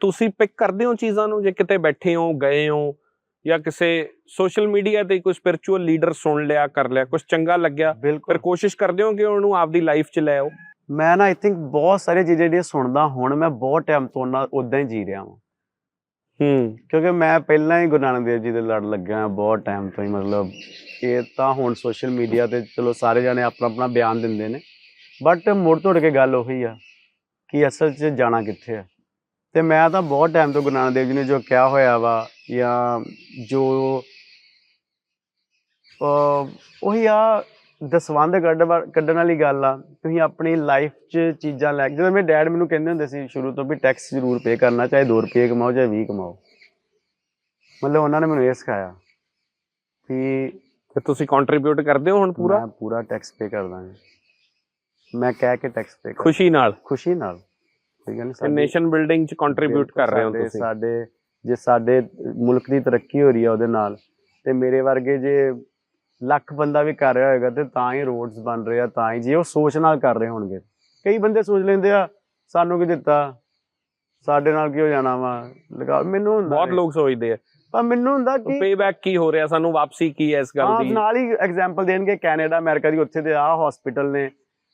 ਤੁਸੀਂ ਪਿਕ ਕਰਦੇ ਹੋ ਚੀਜ਼ਾਂ ਨੂੰ? ਜੇ ਕਿਤੇ ਬੈਠੇ ਹੋ ਗਏ ਹੋ ਜਾਂ ਕਿਸੇ ਸੋਸ਼ਲ ਮੀਡੀਆ ਤੇ ਕੋਈ ਸਪਿਰਚੁਅਲ ਲੀਡਰ ਸੁਣ ਲਿਆ ਕਰ ਲਿਆ ਕੁਝ ਚੰਗਾ ਲੱਗਿਆ ਫਿਰ ਕੋਸ਼ਿਸ਼ ਕਰਦੇ ਹੋ ਕਿ ਉਹਨੂੰ ਆਪਦੀ ਲਾਈਫ 'ਚ ਲੈ ਆਓ? ਮੈਂ ਨਾ ਆਈ ਥਿੰਕ ਬਹੁਤ ਸਾਰੀਆਂ ਚੀਜ਼ਾਂ ਜਿਹੜੀਆਂ ਸੁਣਦਾ ਹੁਣ ਮੈਂ ਬਹੁਤ ਟਾਈਮ ਤੋਂ ਉਹਨਾਂ ਉਦਾਂ ਹੀ ਜੀ ਰਿਹਾ ਹਾਂ ਹੂੰ। ਕਿਉਂਕਿ ਮੈਂ ਪਹਿਲਾਂ ਹੀ ਗੁਰੂ ਨਾਨਕ ਦੇਵ ਜੀ ਦੇ ਲੜ ਲੱਗਿਆ ਹਾਂ ਬਹੁਤ ਟਾਈਮ ਤੋਂ ਹੀ ਮਤਲਬ ਇਹ ਤਾਂ ਹੁਣ ਸੋਸ਼ਲ ਮੀਡੀਆ ਤੇ ਚਲੋ ਸਾਰੇ ਜਾਣੇ ਆਪਣਾ ਆਪਣਾ ਬਿਆਨ ਦਿੰਦੇ ਨੇ ਬਟ ਮੁੜ ਤੋੜ ਕੇ ਗੱਲ ਉਹੀ ਆ ਕਿ ਅਸਲ 'ਚ ਜਾਣਾ ਕਿੱਥੇ ਆ? ਤੇ ਮੈਂ ਤਾਂ ਬਹੁਤ ਟਾਈਮ ਤੋਂ ਗੁਰੂ ਨਾਨਕ ਦੇਵ ਜੀ ਨੇ ਜੋ ਕਿਹਾ ਹੋਇਆ ਵਾ ਜਾਂ ਜੋ ਉਹੀ ਆ ਵਾ- ਕੱਢਣ ਵਾਲੀ ਗੱਲ ਆ ਤੁਸੀਂ ਆਪਣੀ ਲਾਈਫ 'ਚ ਚੀਜ਼ਾਂ ਲੈ ਜਦੋਂ ਮੇਰੇ ਡੈਡ ਮੈਨੂੰ ਕਹਿੰਦੇ ਹੁੰਦੇ ਸੀ ਸ਼ੁਰੂ ਤੋਂ ਵੀ ਟੈਕਸ ਜ਼ਰੂਰ ਪੇ ਕਰਨਾ ਚਾਹੇ 2 ਰੁਪਏ ਕਮਾਓ ਚਾਹੇ 20 ਕਮਾਓ। ਮਤਲਬ ਉਹਨਾਂ ਨੇ ਮੈਨੂੰ ਇਹ ਸਿਖਾਇਆ ਕਿ ਤੇ ਤੁਸੀਂ ਕੰਟਰੀਬਿਊਟ ਕਰਦੇ ਹੋ ਹੁਣ ਪੂਰਾ? ਮੈਂ ਪੂਰਾ ਟੈਕਸ ਪੇ ਕਰਦਾ ਹਾਂ ਮੈਂ ਕਹਿ ਕੇ ਟੈਕਸ ਪੇ ਖੁਸ਼ੀ ਨਾਲ? ਖੁਸ਼ੀ ਨਾਲ। ਠੀਕ ਹੈ ਨਾ ਤੇ ਨੇਸ਼ਨ ਬਿਲਡਿੰਗ 'ਚ ਕੰਟਰੀਬਿਊਟ ਕਰ ਰਹੇ ਹੋ ਤੁਸੀਂ। ਸਾਡੇ ਜੇ ਸਾਡੇ ਮੁਲਕ ਦੀ ਤਰੱਕੀ ਹੋ ਰਹੀ ਹੈ ਉਹਦੇ ਨਾਲ ਤੇ ਮੇਰੇ ਵਰਗੇ ਜੇ ਲੱਖ ਬੰਦਾ ਵੀ ਕਰ ਰਿਹਾ ਹੋਏਗਾ ਤੇ ਤਾਂ ਹੀ ਰੋਡਸ ਬਣ ਰਹੇ ਆ ਤਾਂ ਹੀ ਜੇ ਉਹ ਸੋਚ ਨਾਲ ਕਰ ਰਹੇ ਹੋਣਗੇ। ਕਈ ਬੰਦੇ ਸੋਚ ਲੈਂਦੇ ਆ ਸਾਨੂੰ ਕੀ ਦਿੱਤਾ? ਸਾਡੇ ਨਾਲ ਕੀ ਹੋ ਜਾਣਾ ਵਾ? ਲਗਾ ਮੈਨੂੰ ਹੁੰਦਾ ਬਹੁਤ। ਲੋਕ ਸੋਚਦੇ ਆ। ਪਰ ਮੈਨੂੰ ਹੁੰਦਾ ਕਿ ਪੇਬੈਕ ਕੀ ਹੋ ਰਿਹਾ? ਸਾਨੂੰ ਵਾਪਸੀ ਕੀ ਹੈ ਇਸ ਗੱਲ ਹਾਂ ਦੀ? ਨਾਲ ਹੀ ਐਗਜ਼ਾਮਪਲ ਦੇਣਗੇ ਕੈਨੇਡਾ ਅਮਰੀਕਾ ਦੀ ਉੱਥੇ ਦੇ ਆਹ ਹਸਪੀਟਲ ਨੇ।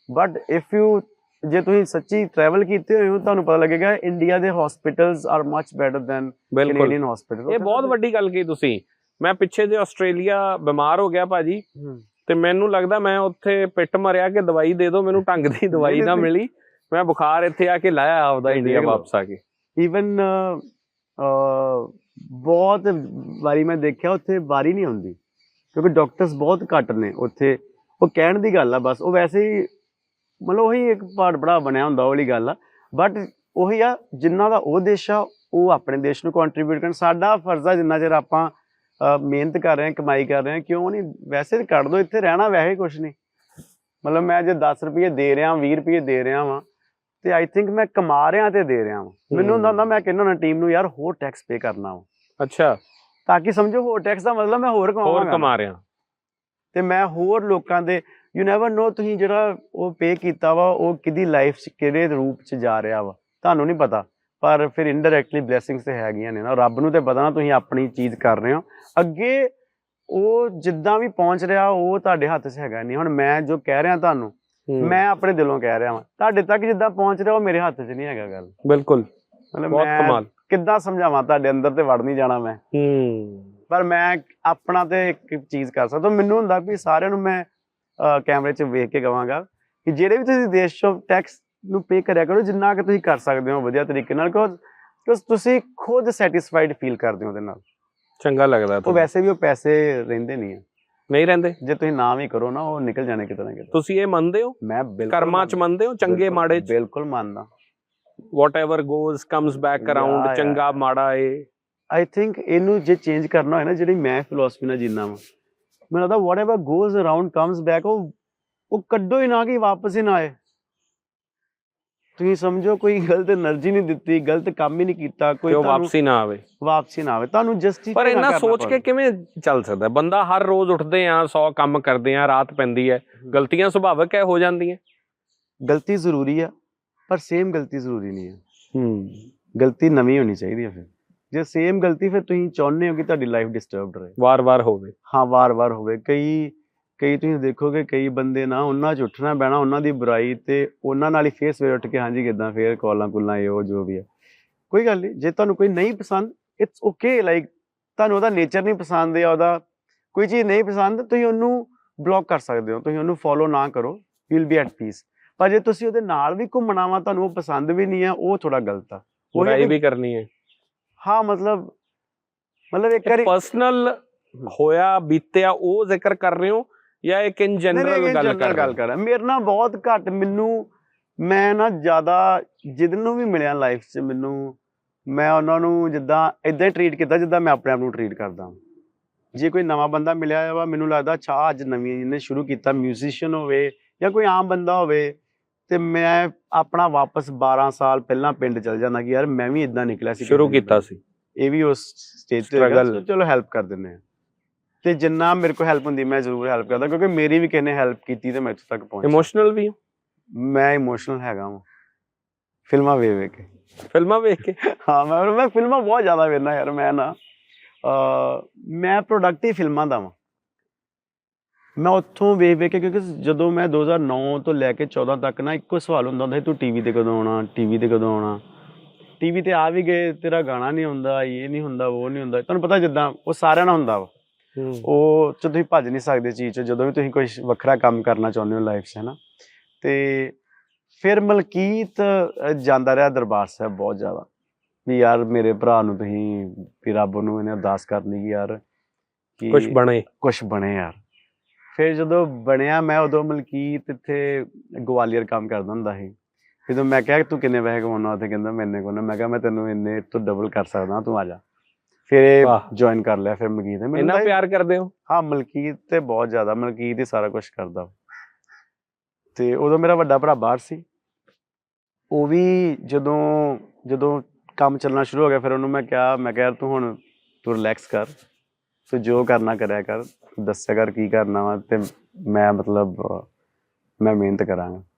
ਬਟ ਇਫ ਯੂ ਜੇ ਤੁਸੀਂ ਸੱਚੀ ਟਰੈਵਲ ਕੀਤੇ ਹੋਏ ਹੋ ਤੁਹਾਨੂੰ ਪਤਾ ਲੱਗੇਗਾ ਇੰਡੀਆ ਦੇ hospitals are much better than Canadian hospital ਇਹ ਬਹੁਤ ਵੱਡੀ ਗੱਲ ਕਹੀ ਤੁਸੀਂ। ਮੈਂ ਪਿੱਛੇ ਜੇ ਆਸਟ੍ਰੇਲੀਆ ਬਿਮਾਰ ਹੋ ਗਿਆ ਭਾਜੀ ਤੇ ਮੈਨੂੰ ਲੱਗਦਾ ਮੈਂ ਉੱਥੇ ਪਿੱਟ ਮਰਿਆ ਕਿ ਦਵਾਈ ਦੇ ਦਿਓ ਮੈਨੂੰ ਢੰਗ ਦੀ ਦਵਾਈ ਨਾ। ਮਿਲੀ। ਮੈਂ ਬੁਖਾਰ ਇੱਥੇ ਆ ਕੇ ਲਾਇਆ ਆਪਦਾ ਇੰਡੀਆ। ਵਾਪਸ ਆ ਕੇ। ਇਵਨ ਬਹੁਤ ਵਾਰੀ ਮੈਂ ਦੇਖਿਆ ਉੱਥੇ ਵਾਰੀ ਨਹੀਂ ਹੁੰਦੀ ਕਿਉਂਕਿ ਡਾਕਟਰਸ ਬਹੁਤ ਘੱਟ ਨੇ ਉੱਥੇ। ਉਹ ਕਹਿਣ ਦੀ ਗੱਲ ਆ ਬਸ ਉਹ ਵੈਸੇ ਹੀ ਮਤਲਬ ਉਹੀ ਇੱਕ ਪਾੜ ਬੜਾ ਬਣਿਆ ਹੁੰਦਾ ਉਹ ਵਾਲੀ ਗੱਲ ਆ। ਬਟ ਉਹੀ ਆ ਜਿਨ੍ਹਾਂ ਦਾ ਉਹ ਦੇਸ਼ ਆ ਉਹ ਆਪਣੇ ਦੇਸ਼ ਨੂੰ ਕੰਟਰੀਬਿਊਟ ਕਰਨ। ਸਾਡਾ ਫਰਜ਼ ਆ ਜਿੰਨਾ ਚਿਰ ਆਪਾਂ ਮਿਹਨਤ ਕਰ ਰਹੇ ਹਾਂ ਕਮਾਈ ਕਰ ਰਹੇ ਹਾਂ ਕਿਉਂ ਨਹੀਂ? ਵੈਸੇ ਕੱਢ ਦੋ ਇੱਥੇ ਰਹਿਣਾ ਵੈਸੇ ਕੁਝ ਨਹੀਂ। ਮਤਲਬ ਮੈਂ ਜੇ 10 ਰੁਪਏ ਦੇ ਰਿਹਾ 20 ਰੁਪਏ ਦੇ ਰਿਹਾ ਵਾਂ ਤੇ ਆਈ ਥਿੰਕ ਮੈਂ ਕਮਾ ਰਿਹਾ ਤੇ ਦੇ ਰਿਹਾ ਵਾਂ। ਮੈਨੂੰ ਹੁੰਦਾ ਹੁੰਦਾ ਮੈਂ ਕਹਿੰਦਾ ਨਾ ਟੀਮ ਨੂੰ ਯਾਰ ਹੋਰ ਟੈਕਸ ਪੇ ਕਰਨਾ ਵਾ। ਅੱਛਾ। ਤਾਂ ਕਿ ਸਮਝੋ ਹੋਰ ਟੈਕਸ ਦਾ ਮਤਲਬ ਮੈਂ ਹੋਰ ਹੋਰ ਕਮਾ ਰਿਹਾ। ਤੇ ਮੈਂ ਹੋਰ ਲੋਕਾਂ ਦੇ ਯੂ ਨੈਵਰ ਨੋ ਤੁਸੀਂ ਜਿਹੜਾ ਉਹ ਪੇ ਕੀਤਾ ਵਾ ਉਹ ਕਿਹਦੀ ਲਾਈਫ 'ਚ ਕਿਹੜੇ ਰੂਪ 'ਚ ਜਾ ਰਿਹਾ ਵਾ। ਤੁਹਾਨੂੰ ਨਹੀਂ ਪਤਾ ਪਰ ਫਿਰ ਇਨਡਾਇਰੈਕਟਲੀ ਬਲੇਸਿੰਗਸ ਤੇ ਹੈਗੀਆਂ ਨੇ ਨਾ। ਰੱਬ ਨੂੰ ਤੇ ਪਤਾ ਨਾ ਤੁਸੀਂ ਆਪਣੀ ਚੀਜ਼ ਕਰ ਰਹੇ ਹੋ। ਅੱਗੇ ਉਹ ਜਿੱਦਾਂ ਵੀ ਪਹੁੰਚ ਰਿਹਾ ਉਹ ਤੁਹਾਡੇ ਹੱਥ 'ਚ ਹੈਗਾ ਨਹੀਂ। ਹੁਣ ਮੈਂ ਜੋ ਕਹਿ ਰਿਹਾ ਤੁਹਾਨੂੰ ਹੂੰ, ਮੈਂ ਆਪਣੇ ਦਿਲੋਂ ਕਹਿ ਰਿਹਾ ਵਾਂ। ਤੁਹਾਡੇ ਤੱਕ ਜਿੱਦਾਂ ਪਹੁੰਚ ਰਿਹਾ ਉਹ ਮੇਰੇ ਹੱਥ 'ਚ ਨਹੀਂ ਹੈਗਾ ਗੱਲ। ਬਿਲਕੁਲ। ਬਹੁਤ ਕਮਾਲ। ਕਿੱਦਾਂ ਸਮਝਾਵਾਂ ਤੁਹਾਡੇ ਅੰਦਰ ਤੇ ਵੜ ਨਹੀਂ ਜਾਣਾ ਮੈਂ। ਹੂੰ। ਪਰ ਮੈਂ ਆਪਣਾ ਤੇ ਇੱਕ ਚੀਜ਼ ਕਰ ਸਕਦਾ। ਮੈਨੂੰ ਹੁੰਦਾ ਵੀ ਸਾਰਿਆਂ ਨੂੰ ਮੈਂ ਕੈਮਰੇ 'ਚ ਵੇਖ ਕੇ ਕਵਾਂਗਾ ਕਿ ਜਿਹੜੇ ਵੀ ਤੁਸੀਂ ਦੇਸ਼ 'ਚੋਂ ਟੈਕਸ ਨੂੰ ਪੇ ਕਰਿਆ ਕਰੋ ਜਿੰਨਾ ਕਿ ਤੁਸੀਂ ਕਰ ਸਕਦੇ ਹੋ ਵਧੀਆ ਤਰੀਕੇ ਨਾਲ ਕਿਉਂਕਿ ਤੁਸੀਂ ਖੁਦ ਸੈਟੀਸਫਾਈਡ ਫੀਲ ਕਰਦੇ ਹੋ ਉਹਦੇ ਨਾਲ। ਚੰਗਾ ਲੱਗਦਾ ਉਹ। ਵੈਸੇ ਵੀ ਉਹ ਪੈਸੇ ਰਹਿੰਦੇ ਨਹੀਂ ਆ। ਨਹੀਂ ਰਹਿੰਦੇ? ਜੇ ਤੁਸੀਂ ਨਾ ਵੀ ਕਰੋ ਨਾ ਉਹ ਨਿਕਲ ਜਾਣੇ ਕਿਤੇ ਨਾ ਕਿਤੇ। ਤੁਸੀਂ ਇਹ ਮੰਨਦੇ ਹੋ? ਮੈਂ ਬਿਲਕੁਲ ਕਰਮਾਂ ਚ ਮੰਨਦੇ। ਹੋ? ਚੰਗੇ ਮਾੜੇ ਚ? ਬਿਲਕੁਲ ਮੰਨਦਾ। Whatever goes comes back around. ਚੰਗਾ ਮਾੜਾ ਏ ਆਈ ਥਿੰਕ ਇਹਨੂੰ ਜੇ ਚੇਂਜ ਕਰਨਾ ਹੋਏ ਨਾ ਜਿਹੜੀ ਮੈਂ ਫਿਲਾਸਫੀ ਨਾਲ ਜੀਨਾ ਵਾ ਮੈਨੂੰ ਲੱਗਦਾ what goes around comes back ਉਹ ਉਹ ਕੱਢੋ ਹੀ ਨਾ ਕਿ ਵਾਪਸ ਹੀ ਨਾ ਆਏ। ਤੁਸੀਂ ਸਮਝੋ ਕੋਈ ਗਲਤ એનર્ਜੀ ਨਹੀਂ ਦਿੱਤੀ ਗਲਤ ਕੰਮ ਹੀ ਨਹੀਂ ਕੀਤਾ ਕੋਈ ਤੁਹਾਨੂੰ ਵਾਪਸੀ ਨਾ ਆਵੇ। ਵਾਪਸੀ ਨਾ ਆਵੇ। ਤੁਹਾਨੂੰ ਜਸਟਿਸ ਪਰ ਇਹਨਾਂ ਸੋਚ ਕੇ ਕਿਵੇਂ ਚੱਲ ਸਕਦਾ ਬੰਦਾ ਹਰ ਰੋਜ਼ ਉੱਠਦੇ ਆ 100 ਕੰਮ ਕਰਦੇ ਆ ਰਾਤ ਪੈਂਦੀ ਹੈ। ਗਲਤੀਆਂ ਸੁਭਾਵਿਕ ਹੈ ਹੋ ਜਾਂਦੀਆਂ। ਗਲਤੀ ਜ਼ਰੂਰੀ ਆ ਪਰ ਸੇਮ ਗਲਤੀ ਜ਼ਰੂਰੀ ਨਹੀਂ ਹੈ ਹੂੰ। ਗਲਤੀ ਨਵੀਂ ਹੋਣੀ ਚਾਹੀਦੀ ਹੈ ਫਿਰ। ਜੇ ਸੇਮ ਗਲਤੀ ਫਿਰ ਤੁਸੀਂ ਚਾਹੁੰਦੇ ਹੋ ਕਿ ਤੁਹਾਡੀ ਲਾਈਫ ਡਿਸਟਰਬਡ ਰਹੇ। ਵਾਰ-ਵਾਰ ਹੋਵੇ। ਹਾਂ ਵਾਰ-ਵਾਰ ਹੋਵੇ। ਕਈ ਕਈ ਤੁਸੀਂ ਦੇਖੋਗੇ ਕਈ ਬੰਦੇ ਨਾ ਉਹਨਾਂ 'ਚ ਉੱਠਣਾ ਬਹਿਣਾ ਉਹਨਾਂ ਦੀ ਬੁਰਾਈ ਤੇ ਉਹਨਾਂ ਨਾਲ ਹੀ ਫੇਰ ਸਵੇਰ ਉੱਠ ਕੇ ਹਾਂਜੀ ਕਿਦਾਂ ਫੇਰ ਕਾਲਾਂ ਕੁੱਲਾਂ ਇਹ ਉਹ ਜੋ ਵੀ ਹੈ ਕੋਈ ਗੱਲ ਨਹੀਂ ਜੇ ਤੁਹਾਨੂੰ ਕੋਈ ਨਹੀਂ ਪਸੰਦ ਇਟਸ ਓਕੇ ਲਾਈਕ ਤੁਹਾਨੂੰ ਉਹਦਾ ਨੇਚਰ ਨਹੀਂ ਪਸੰਦ ਜਾਂ ਉਹਦਾ ਕੋਈ ਚੀਜ਼ ਨਹੀਂ ਪਸੰਦ ਤੁਸੀਂ ਉਹਨੂੰ ਬਲੌਕ ਕਰ ਸਕਦੇ ਹੋ ਤੁਸੀਂ ਉਹਨੂੰ ਫੋਲੋ ਨਾ ਕਰੋ you will be at peace ਪਰ ਜੇ ਤੁਸੀਂ ਉਹਦੇ ਨਾਲ ਵੀ ਘੁੰਮਣਾ ਵਾ ਤੁਹਾਨੂੰ ਉਹ ਪਸੰਦ ਵੀ ਨਹੀਂ ਆ ਉਹ ਥੋੜਾ ਗਲਤ ਆ। ਉਹੀ ਆ ਵੀ ਕਰਨੀ ਹੈ। ਹਾਂ ਮਤਲਬ ਮਤਲਬ ਇੱਕ ਵਾਰੀ ਪਰਸਨਲ ਹੋਇਆ ਬੀਤਿਆ ਉਹ ਜ਼ਿਕਰ ਕਰ ਰਹੇ ਹੋ ਜਾਂ ਇੱਕ ਇਨ ਜਨਰਲ ਗੱਲ ਕਰ ਰਹੇ ਗੱਲ ਕਰ ਮੇਰੇ ਨਾਲ ਬਹੁਤ ਘੱਟ ਮੈਨੂੰ ਮੈਂ ਨਾ ਜ਼ਿਆਦਾ ਜਿੱਦ ਨੂੰ ਵੀ ਮਿਲਿਆ ਲਾਈਫ 'ਚ ਮੈਨੂੰ ਮੈਂ ਉਹਨਾਂ ਨੂੰ ਜਿੱਦਾਂ ਇਦਾਂ ਹੀ ਟਰੀਟ ਕੀਤਾ ਜਿੱਦਾਂ ਮੈਂ ਆਪਣੇ ਆਪ ਨੂੰ ਟਰੀਟ ਕਰਦਾ ਜੇ ਕੋਈ ਨਵਾਂ ਬੰਦਾ ਮਿਲਿਆ ਵਾ ਮੈਨੂੰ ਲੱਗਦਾ ਅੱਛਾ ਅੱਜ ਨਵੀਂ ਜਿਹਨੇ ਸ਼ੁਰੂ ਕੀਤਾ ਮਿਊਜ਼ੀਸ਼ੀਅਨ ਹੋਵੇ ਜਾਂ ਕੋਈ ਆਮ ਬੰਦਾ ਹੋਵੇ ਤੇ ਮੈਂ ਆਪਣਾ ਵਾਪਸ 12 ਸਾਲ ਪਹਿਲਾਂ ਪਿੰਡ ਚਲ ਜਾਂਦਾ ਕਿ ਯਾਰ ਮੈਂ ਵੀ ਇਦਾਂ ਨਿਕਲਿਆ ਸੀ ਸ਼ੁਰੂ ਕੀਤਾ ਸੀ। ਇਹ ਵੀ ਉਸ ਸਟੇਜ ਤੇ ਹੈਗਾ, ਚਲੋ ਹੈਲਪ ਕਰ ਦਿੰਦੇ ਆ ਤੇ ਜਿੰਨਾ ਮੇਰੇ ਕੋਲ ਹੈਲਪ ਹੁੰਦੀ ਮੈਂ ਜ਼ਰੂਰ ਹੈਲਪ ਕਰਦਾ ਕਿਉਂਕਿ ਮੇਰੀ ਵੀ ਕਿਸੇ ਨੇ ਹੈਲਪ ਕੀਤੀ ਤੇ ਮੈਂ ਇੱਥੇ ਤੱਕ ਪਹੁੰਚਿਆ ਇਮੋਸ਼ਨਲ ਵੀ ਹੋ? ਮੈਂ ਇਮੋਸ਼ਨਲ ਹੈਗਾ ਵਾਂ। ਫਿਲਮਾਂ ਵੇਖ ਵੇਖ ਕੇ। ਫਿਲਮਾਂ ਵੇਖ ਕੇ? ਹਾਂ ਮੈਂ ਮੈਂ ਫਿਲਮਾਂ ਬਹੁਤ ਜ਼ਿਆਦਾ ਵੇਖਦਾ ਯਾਰ ਮੈਂ ਨਾ ਮੈਂ ਪ੍ਰੋਡਕਟ ਹੀ ਫਿਲਮਾਂ ਦਾ ਵਾਂ। ਮੈਂ ਉੱਥੋਂ ਵੇਖ ਵੇਖ ਕੇ ਕਿਉਂਕਿ ਜਦੋਂ ਮੈਂ 2009 ਤੋਂ ਲੈ ਕੇ 14 ਤੱਕ ਨਾ ਇੱਕੋ ਸਵਾਲ ਹੁੰਦਾ ਹੁੰਦਾ ਸੀ ਤੂੰ ਟੀਵੀ ਤੇ ਕਦੋਂ ਆਉਣਾ? ਟੀਵੀ ਤੇ ਕਦੋਂ ਆਉਣਾ? ਟੀਵੀ ਤੇ ਆ ਵੀ ਗਏ ਤੇਰਾ ਗਾਣਾ ਨਹੀਂ ਹੁੰਦਾ ਇਹ ਨਹੀਂ ਹੁੰਦਾ ਉਹ ਨਹੀਂ ਹੁੰਦਾ। ਤੁਹਾਨੂੰ ਪਤਾ ਜਿੱਦਾਂ ਉਹ ਸਾਰਿਆਂ ਨਾਲ ਹੁੰਦਾ ਵਾ। ਉਹ ਚ ਤੁਸੀਂ ਭੱਜ ਨਹੀਂ ਸਕਦੇ ਚੀਜ਼ ਚ ਜਦੋਂ ਵੀ ਤੁਸੀਂ ਕੋਈ ਵੱਖਰਾ ਕੰਮ ਕਰਨਾ ਚਾਹੁੰਦੇ ਹੋ ਲਾਈਫ 'ਚ ਹੈ ਨਾ ਤੇ ਫਿਰ ਮਲਕੀਤ ਜਾਂਦਾ ਰਿਹਾ ਦਰਬਾਰ ਸਾਹਿਬ ਬਹੁਤ ਜ਼ਿਆਦਾ। ਵੀ ਯਾਰ ਮੇਰੇ ਭਰਾ ਨੂੰ ਤੁਸੀਂ ਵੀ ਰੱਬ ਨੂੰ ਇਹਨੇ ਅਰਦਾਸ ਕਰਨੀ ਕਿ ਯਾਰ ਕੁਝ ਬਣੇ। ਕੁਛ ਬਣੇ ਯਾਰ। ਫਿਰ ਜਦੋਂ ਬਣਿਆ ਮੈਂ ਉਦੋਂ ਮਲਕੀਤ ਇੱਥੇ ਗਵਾਲੀਅਰ ਕੰਮ ਕਰਦਾ ਹੁੰਦਾ ਸੀ। ਜਦੋਂ ਮੈਂ ਕਿਹਾ ਤੂੰ ਕਿੰਨੇ ਪੈਸੇ ਕਮਾਉਣਾ ਉੱਥੇ ਕਹਿੰਦਾ ਮੈਂ ਇੰਨੇ ਕੋਨਾ ਮੈਂ ਕਿਹਾ ਮੈਂ ਤੈਨੂੰ ਇੰਨੇ ਤੋਂ ਡਬਲ ਕਰ ਸਕਦਾ ਤੂੰ ਆ ਜਾ। ਫਿਰ ਇਹ। ਜੁਆਇਨ ਕਰ ਲਿਆ ਫਿਰ ਮਲਕੀਤ ਨੇ। ਮੈਨੂੰ ਇੰਨਾ ਤਾਂ ਪਿਆਰ ਕਰਦੇ ਹੋ? ਹਾਂ ਮਲਕੀਤ ਤੇ ਬਹੁਤ ਜ਼ਿਆਦਾ ਮਲਕੀਤ ਹੀ ਸਾਰਾ ਕੁਝ ਕਰਦਾ। ਤੇ ਉਦੋਂ ਮੇਰਾ ਵੱਡਾ ਭਰਾ ਬਾਹਰ ਸੀ। ਉਹ ਵੀ ਜਦੋਂ ਜਦੋਂ ਕੰਮ ਚੱਲਣਾ ਸ਼ੁਰੂ ਹੋ ਗਿਆ ਫਿਰ ਉਹਨੂੰ ਮੈਂ ਕਿਹਾ ਮੈਂ ਕਿਹਾ ਤੂੰ ਹੁਣ ਤੂੰ ਰਿਲੈਕਸ ਕਰ। ਤੂੰ ਜੋ ਕਰਨਾ ਕਰਿਆ ਕਰ, ਦੱਸਿਆ ਕਰ ਕੀ ਕਰਨਾ ਵਾ ਤੇ ਮੈਂ ਮਤਲਬ ਮੈਂ ਮਿਹਨਤ ਕਰਾਂਗਾ।